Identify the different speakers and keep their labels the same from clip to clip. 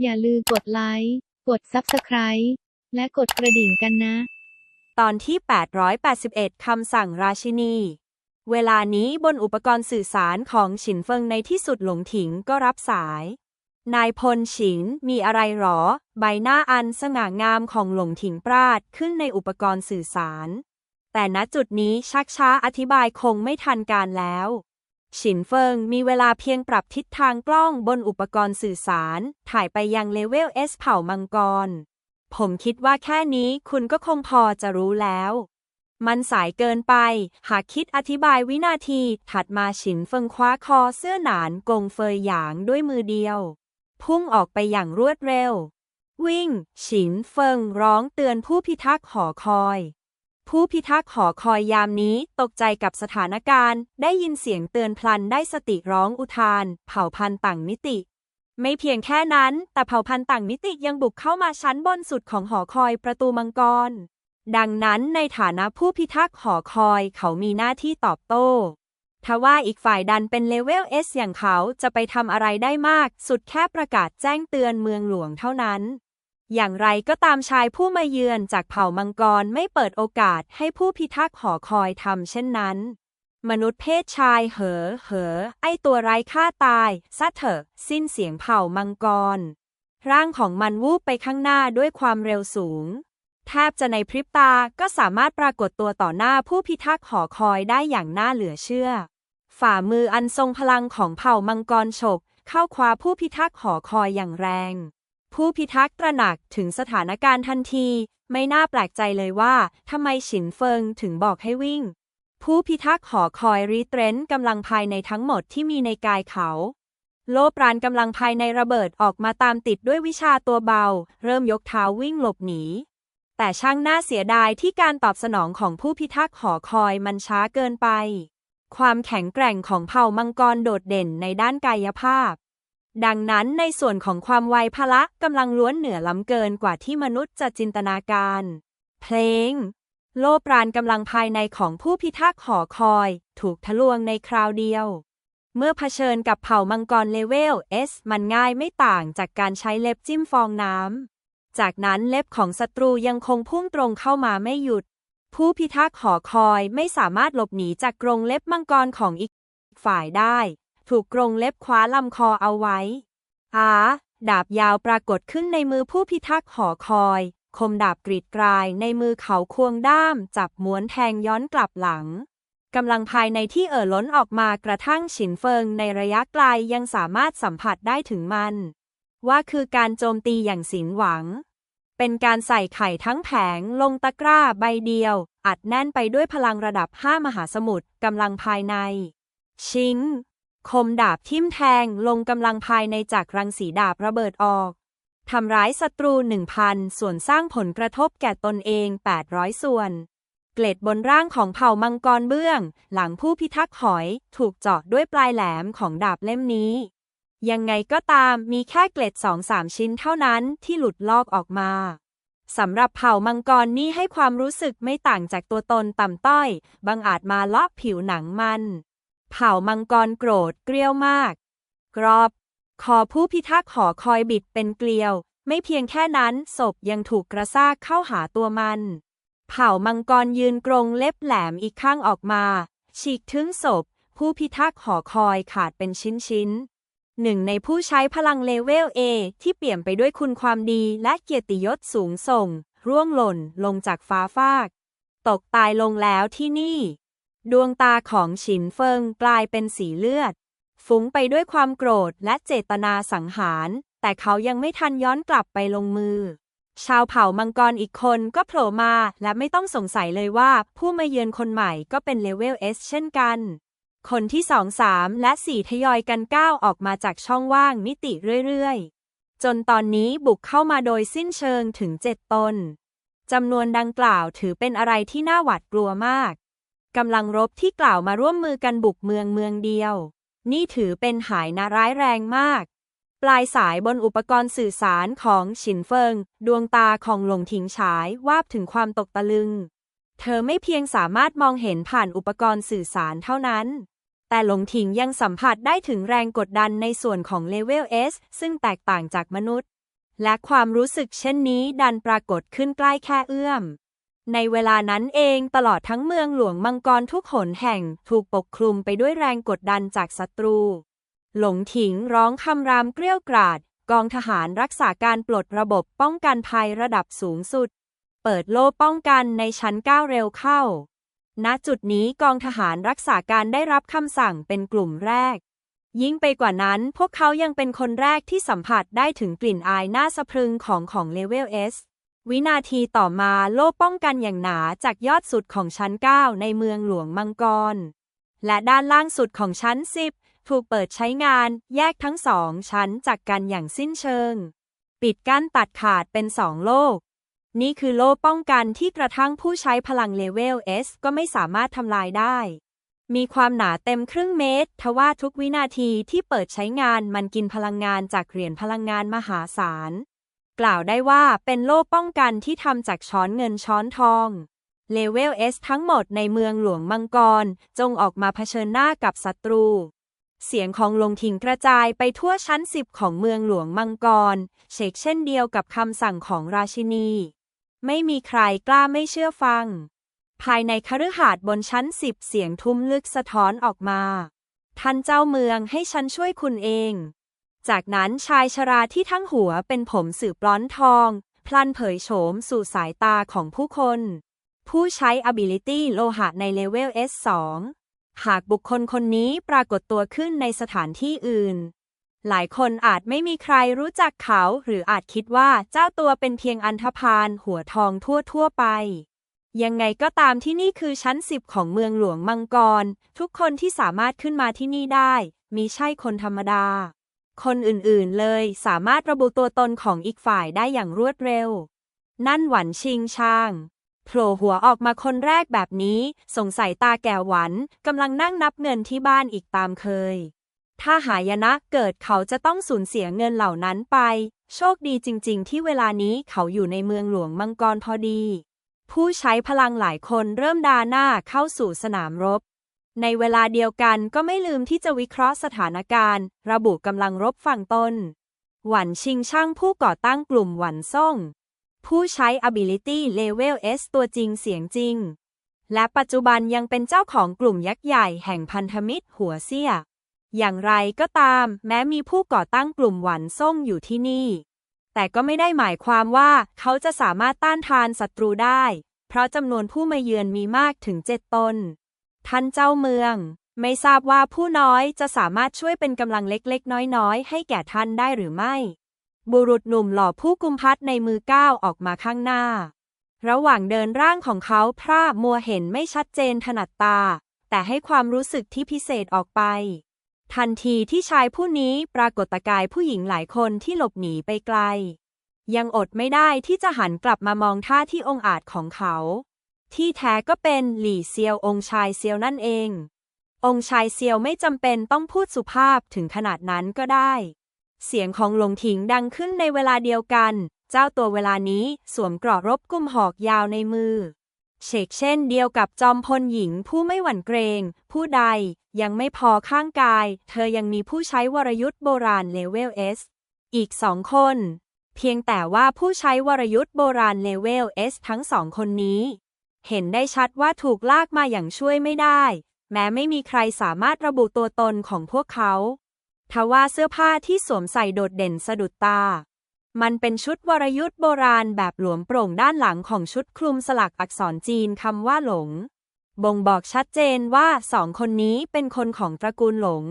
Speaker 1: อย่าลืมกดไลค์ กด Subscribe และกดกระดิ่งกันนะ
Speaker 2: ตอนที่ 881 คำสั่งราชินี เวลานี้บนอุปกรณ์สื่อสารของฉินเฟิงในที่สุดหลงถิงก็รับสาย นายพลฉินมีอะไรหรอ ใบหน้าอันสง่างามของหลงถิงปราดขึ้นในอุปกรณ์สื่อสาร แต่ณจุดนี้ชักช้าอธิบายคงไม่ทันการแล้ว ฉินเฟิงมีเวลาเพียงปรับทิศทางกล้องบนอุปกรณ์สื่อสาร ถ่ายไปยังเลเวล S เผ่ามังกร ผมคิดว่าแค่นี้คุณก็คงพอจะรู้แล้ว มันสายเกินไป หากคิดอธิบายวินาทีถัดมาฉินเฟิงคว้าคอเสื้อหนานกงเฟยหยางด้วยมือเดียว พุ่งออกไปอย่างรวดเร็ว วิ่ง ฉินเฟิงร้องเตือนผู้พิทักษ์หอคอย ผู้พิทักษ์หอคอยยามนี้ตกใจกับสถานการณ์ ได้ยินเสียงเตือนพลันได้สติร้องอุทาน เผ่าพันธุ์ต่างมิติ ไม่เพียงแค่นั้น แต่เผ่าพันธุ์ต่างมิติยังบุกเข้ามาชั้นบนสุดของหอคอยประตูมังกร ดังนั้นในฐานะผู้พิทักษ์หอคอยเขามีหน้าที่ตอบโต้ทว่าอีกฝ่ายดันเป็นเลเวล S อย่างเขาจะไปทำอะไรได้มาก สุดแค่ประกาศแจ้งเตือนเมืองหลวงเท่านั้น อย่างไรก็ตามชายผู้มาเยือนจากเผ่ามังกรไม่เปิดโอกาสให้ผู้พิทักษ์หอคอยทำเช่นนั้น มนุษย์เพศชายเหอ เหอ ไอตัวไร้ค่าตายซะเถอะ สิ้นเสียงเผ่ามังกร ร่างของมันวูบไปข้างหน้าด้วยความเร็วสูง แทบจะในพริบตาก็สามารถปรากฏตัวต่อหน้าผู้พิทักษ์หอคอยได้อย่างน่าเหลือเชื่อ ฝ่ามืออันทรงพลังของเผ่ามังกรฉกเข้าคว้าผู้พิทักษ์หอคอยอย่างแรง ผู้พิทักษ์ตระหนักถึงสถานการณ์ทันที ไม่น่าแปลกใจเลยว่าทำไมฉินเฟิงถึงบอกให้วิ่ง ผู้พิทักษ์หอคอยรีเทรนต์กำลังภายในทั้งหมดที่มีในกายเขา โลปราณกำลังภายในระเบิดออกมาตามติดด้วยวิชาตัวเบา เริ่มยกเท้าวิ่งหลบหนี แต่ช่างน่าเสียดายที่การตอบสนองของผู้พิทักษ์หอคอยมันช้าเกินไป ความแข็งแกร่งของเผ่ามังกรโดดเด่นในด้านกายภาพ ดังนั้นในส่วนของความไวพละกำลังล้วนเหนือล้ำเกินกว่าที่มนุษย์จะจินตนาการ เพลง โลปราณกำลังภายในของผู้พิทักษ์หอคอย ถูกทะลวงในคราวเดียว เมื่อเผชิญกับเผ่ามังกรเลเวล S มันง่ายไม่ต่างจากการใช้เล็บจิ้มฟองน้ำ จากนั้นเล็บของศัตรูยังคงพุ่งตรงเข้ามาไม่หยุด ผู้พิทักษ์หอคอยไม่สามารถหลบหนีจากกรงเล็บมังกรของอีกฝ่ายได้ ถูกกรงเล็บคว้าลำคอเอาไว้ อาดาบยาวปรากฏขึ้นในมือผู้พิทักษ์หอคอย คมดาบกรีดกรายในมือเขาควงด้าม จับม้วนแทงย้อนกลับหลังกำลังภายในที่เอ่อล้นออกมากระทั่งฉินเฟิงในระยะไกลยังสามารถสัมผัสได้ถึงมัน ว่าคือการโจมตีอย่างสินหวัง เป็นการใส่ไข่ทั้งแผงลงตะกร้าใบเดียว อัดแน่นไปด้วยพลังระดับ5มหาสมุทรกำลังภายใน ชิง คมดาบทิ่มแทงลงกำลังภายในจากรังสีดาบระเบิดออก ทำร้ายศัตรู 1,000 ส่วนสร้างผลกระทบแก่ตนเอง 800 ส่วน เกล็ดบนร่างของเผ่ามังกรเบื้อง หลังผู้พิทักษ์หอยถูกเจาะด้วยปลายแหลมของดาบเล่มนี้ ยังไงก็ตามมีแค่เกล็ด2-3ชิ้นเท่านั้นที่หลุดลอกออกมาสำหรับเผ่ามังกรนี่ให้ความรู้สึกไม่ต่างจากตัวตนต่ำต้อยบังอาจมาลาะผิวหนังมัน เผ่ามังกรโกรธเกลียวมาก กรอบคอผู้พิทักษ์หอคอยบิดเป็นเกลียว ไม่เพียงแค่นั้นศพยังถูกกระซากเข้าหาตัวมัน เผ่ามังกรยืนกรงเล็บแหลมอีกข้างออกมา ฉีกถึงศพ ผู้พิทักษ์หอคอยขาดเป็นชิ้นๆหนึ่งในผู้ใช้พลังเลเวล A ที่เปี่ยมไปด้วยคุณความดีและเกียรติยศสูงส่ง ร่วงหล่นลงจากฟ้าฟาก ตกตายลงแล้วที่นี่ ดวงตาของฉินเฟิงกลายเป็นสีเลือด ฟุ้งไปด้วยความโกรธและเจตนาสังหาร แต่เขายังไม่ทันย้อนกลับไปลงมือ ชาวเผ่ามังกรอีกคนก็โผล่มาและไม่ต้องสงสัยเลยว่าผู้มาเยือนคนใหม่ก็เป็นเลเวล S เช่นกัน คนที่สองสามและสี่ทยอยกันก้าวออกมาจากช่องว่างมิติเรื่อยๆ จนตอนนี้บุกเข้ามาโดยสิ้นเชิงถึงเจ็ดตนจำนวนดังกล่าวถือเป็นอะไรที่น่าหวาดกลัวมาก กำลังรบที่กล่าวมาร่วมมือกันบุกเมืองเมืองเดียว นี่ถือเป็นหายนะร้ายแรงมาก ปลายสายบนอุปกรณ์สื่อสารของฉินเฟิง ดวงตาของหลงถิงฉายวาบถึงความตกตะลึง เธอไม่เพียงสามารถมองเห็นผ่านอุปกรณ์สื่อสารเท่านั้น แต่หลงถิงยังสัมผัสได้ถึงแรงกดดันในส่วนของเลเวล S ซึ่งแตกต่างจากมนุษย์ และความรู้สึกเช่นนี้ดันปรากฏขึ้นใกล้แค่เอื้อม ในเวลานั้นเองตลอดทั้งเมืองหลวงมังกรทุกหนแห่งถูกปกคลุมไปด้วยแรงกดดันจากศัตรู หลงถิงร้องคำรามเกลี้ยวกราดกองทหารรักษาการปลดระบบป้องกันภัยระดับสูงสุด เปิดโล่ป้องกันในชั้นก้าวเร็วเข้า ณ จุดนี้กองทหารรักษาการได้รับคำสั่งเป็นกลุ่มแรก ยิ่งไปกว่านั้นพวกเขายังเป็นคนแรกที่สัมผัสได้ถึงกลิ่นอายน่าสะพรึงของของเลเวล S วินาทีต่อมาโล่ป้องกันอย่างหนาจากยอดสุดของชั้น 9 ในเมืองหลวงมังกร และด้านล่างสุดของชั้น 10 ถูกเปิดใช้งานแยกทั้งสองชั้นจากกันอย่างสิ้นเชิง ปิดกั้นตัดขาดเป็นสองโลก นี่คือโล่ป้องกันที่กระทั่งผู้ใช้พลังเลเวล S ก็ไม่สามารถทำลายได้ มีความหนาเต็มครึ่งเมตร ทว่าทุกวินาทีที่เปิดใช้งานมันกินพลังงานจากเหรียญพลังงานมหาศาล กล่าวได้ว่าเป็นโล่ป้องกันที่ทำจากช้อนเงินช้อนทองเลเวล S ทั้งหมดในเมืองหลวงมังกร จงออกมาเผชิญหน้ากับศัตรู เสียงของลงถิงกระจายไปทั่วชั้นสิบของเมืองหลวงมังกร เชกเช่นเดียวกับคำสั่งของราชินี ไม่มีใครกล้าไม่เชื่อฟัง ภายในคฤหาสน์บนชั้นสิบเสียงทุ้มลึกสะท้อนออกมา ท่านเจ้าเมืองให้ฉันช่วยคุณเอง จากนั้นชายชราที่ทั้งหัวเป็นผมสืบร้อนทอง พลันเผยโฉมสู่สายตาของผู้คน ผู้ใช้ ability โลหะในเลเวล S2 หากบุคคลคนนี้ปรากฏตัวขึ้นในสถานที่อื่น หลายคนอาจไม่มีใครรู้จักเขาหรืออาจคิดว่าเจ้าตัวเป็นเพียงอันธพาลหัวทองทั่วทั่วๆไปยังไงก็ตามที่นี่คือชั้นสิบของเมืองหลวงมังกร ทุกคนที่สามารถขึ้นมาที่นี่ได้ มีใช่คนธรรมดา คนอื่นๆ เลยสามารถระบุตัวตนของอีกฝ่ายได้อย่างรวดเร็ว นั่นหวันชิงชางโผล่หัวออกมาคนแรกแบบนี้ สงสัยตาแก่หวันกำลังนั่งนับเงินที่บ้านอีกตามเคย ถ้าหายนะเกิดเขาจะต้องสูญเสียเงินเหล่านั้นไป โชคดีจริง ๆ ที่เวลานี้เขาอยู่ในเมืองหลวงมังกรพอดี ผู้ใช้พลังหลายคนเริ่มดาหน้าเข้าสู่สนามรบ ในเวลาเดียวกันก็ไม่ลืมที่จะวิเคราะห์สถานการณ์ ระบุกำลังรบฝั่งตน หวันชิงช่างผู้ก่อตั้งกลุ่มหวันซ่ง ผู้ใช้ ability level S ตัวจริงเสียงจริง และปัจจุบันยังเป็นเจ้าของกลุ่มยักษ์ใหญ่แห่งพันธมิตรหัวเซี่ยอย่างไรก็ตาม แม้มีผู้ก่อตั้งกลุ่มหวันซ่งอยู่ที่นี่ แต่ก็ไม่ได้หมายความว่าเขาจะสามารถต้านทานศัตรูได้ เพราะจำนวนผู้มาเยือนมีมากถึงเจ็ดตน ท่านเจ้าเมือง ไม่ทราบว่าผู้น้อยจะสามารถช่วยเป็นกำลังเล็กๆ น้อยๆ ให้แก่ท่านได้หรือไม่ บุรุษหนุ่มหล่อผู้กุมพัดในมือก้าวออกมาข้างหน้า ระหว่างเดินร่างของเขาพร่ามัวเห็นไม่ชัดเจนถนัดตา แต่ให้ความรู้สึกที่พิเศษออกไป ทันทีที่ชายผู้นี้ปรากฏกายผู้หญิงหลายคนที่หลบหนีไปไกล ยังอดไม่ได้ที่จะหันกลับมามองท่าที่องอาจของเขา ที่แท้ก็เป็นหลี่เซียวองชายเซียวนั่นเอง องชายเซียวไม่จำเป็นต้องพูดสุภาพถึงขนาดนั้นก็ได้ เสียงของหลงถิงดังขึ้นในเวลาเดียวกัน เจ้าตัวเวลานี้สวมกราะรบกุมหอกยาวในมือ เชกเช่นเดียวกับจอมพลหญิงผู้ไม่หวั่นเกรง ผู้ใดยังไม่พอข้างกาย เธอยังมีผู้ใช้วรยุทธ์โบราณเลเวล S อีกสองคน เพียงแต่ว่าผู้ใช้วรยุทธ์โบราณเลเวล S ทั้งสองคนนี้ เห็นได้ชัดว่าถูกลากมาอย่างช่วยไม่ได้ แม้ไม่มีใครสามารถระบุตัวตนของพวกเขาทว่าเสื้อผ้าที่สวมใส่โดดเด่นสะดุดตา มันเป็นชุดวรยุทธ์โบราณแบบหลวมโปร่งด้านหลังของชุดคลุมสลักอักษรจีนคำว่าหลง บ่งบอกชัดเจนว่าสองคนนี้เป็นคนของตระกูลหลง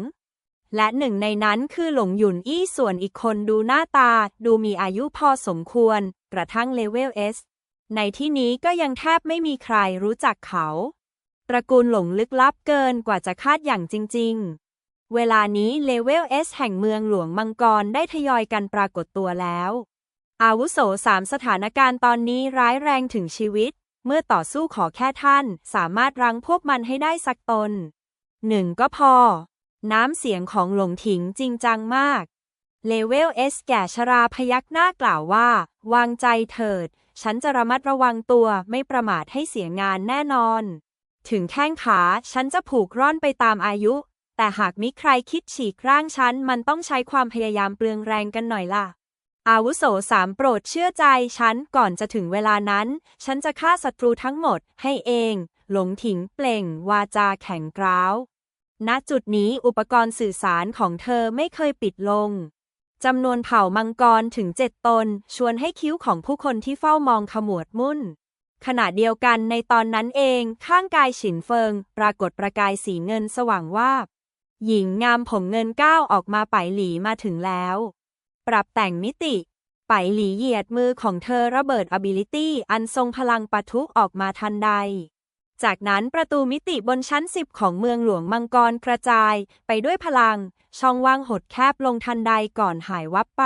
Speaker 2: และหนึ่งในนั้นคือหลงหยุนอี้ส่วนอีกคนดูหน้าตา ดูมีอายุพอสมควร กระทั่งเลเวล S ในที่นี้ก็ยังแทบไม่มีใครรู้จักเขา ตระกูลหลงลึกลับเกินกว่าจะคาดอย่างจริง ๆ เวลานี้เลเวล S แห่งเมืองหลวงมังกรได้ทยอยกันปรากฏตัวแล้ว อาวุโสสามสถานการณ์ตอนนี้ร้ายแรงถึงชีวิต เมื่อต่อสู้ขอแค่ท่านสามารถรั้งพวกมันให้ได้สักตนหนึ่งก็พอ น้ำเสียงของหลงถิงจริงจังมาก เลเวล S แก่ชราพยักหน้ากล่าวว่า วางใจเถิด ฉันจะระมัดระวังตัวไม่ประมาทให้เสียงานแน่นอน ถึงแข้งขา ฉันจะผูกร่อนไปตามอายุ แต่หากมิใครคิดฉีกร่างฉัน มันต้องใช้ความพยายามเปลืองแรงกันหน่อยล่ะ อาวุโสสามโปรดเชื่อใจฉันก่อนจะถึงเวลานั้น ฉันจะฆ่าศัตรูทั้งหมดให้เอง หลงถิงเปล่ง วาจาแข็งกร้าว ณ จุดนี้อุปกรณ์สื่อสารของเธอไม่เคยปิดลง จำนวนเผ่ามังกรถึงเจ็ดตน ชวนให้คิ้วของผู้คนที่เฝ้ามองขมวดมุ่น ขณะเดียวกันในตอนนั้นเอง ข้างกายฉินเฟิง ปรากฏประกายสีเงินสว่างวาบ หญิงงามผมเงินก้าวออกมาไปหลีมาถึงแล้ว ปรับแต่งมิติไปหลีเหยียดมือของเธอระเบิด ability อันทรงพลังปะทุออกมาทันใด จากนั้นประตูมิติบนชั้นสิบของเมืองหลวงมังกรกระจาย ไปด้วยพลัง ช่องว่างหดแคบลงทันใดก่อนหายวับไป